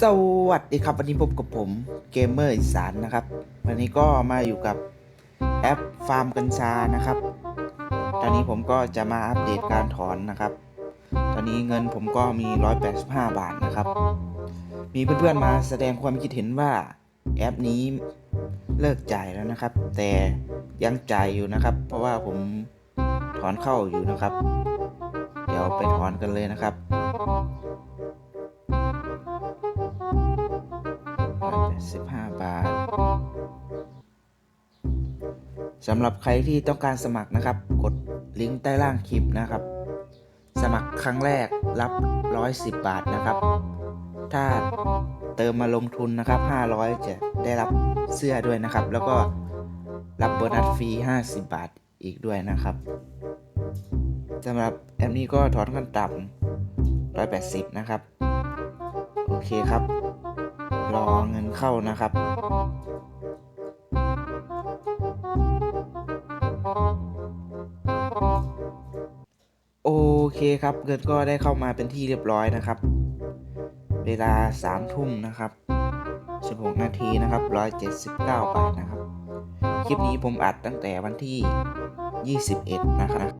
สวัสดีครับ วันนี้พบกับผมเกมเมอร์อีสานนะครับ วันนี้ก็มาอยู่กับแอปฟาร์มกัญชานะครับ ตอนนี้ผมก็จะมาอัปเดตการถอนนะครับ ตอนนี้เงินผมก็มี 185 บาทนะครับ มีเพื่อนๆมาแสดงความคิดเห็นว่าแอปนี้เลิกจ่ายแล้วนะครับ แต่ยังจ่ายอยู่นะครับ เพราะว่าผมถอนเข้าอยู่นะครับ เดี๋ยวไปถอนกันเลยนะครับ 15 บาทสำหรับใครที่ต้องการสมัครนะครับ กดลิงก์ใต้ล่างคลิปนะครับ สมัครครั้งแรกรับ 110 บาทนะครับ ถ้าเติมมาลงทุนนะครับ 500 จะได้รับเสื้อด้วยนะครับ แล้วก็รับโบนัสฟรี 50 บาทอีกด้วยนะครับสำหรับแอปนี้ก็ถอนขั้นต่ำ180 นะครับ โอเคครับ รอเงินเข้านะครับ โอเคครับเงินก็ได้เข้ามาเป็นที่เรียบร้อยนะครับ เวลา3ทุ่มนะครับ16นาทีนะครับ 179 บาทนะครับ คลิปนี้ผมอัดตั้งแต่วันที่ 21 นะครับ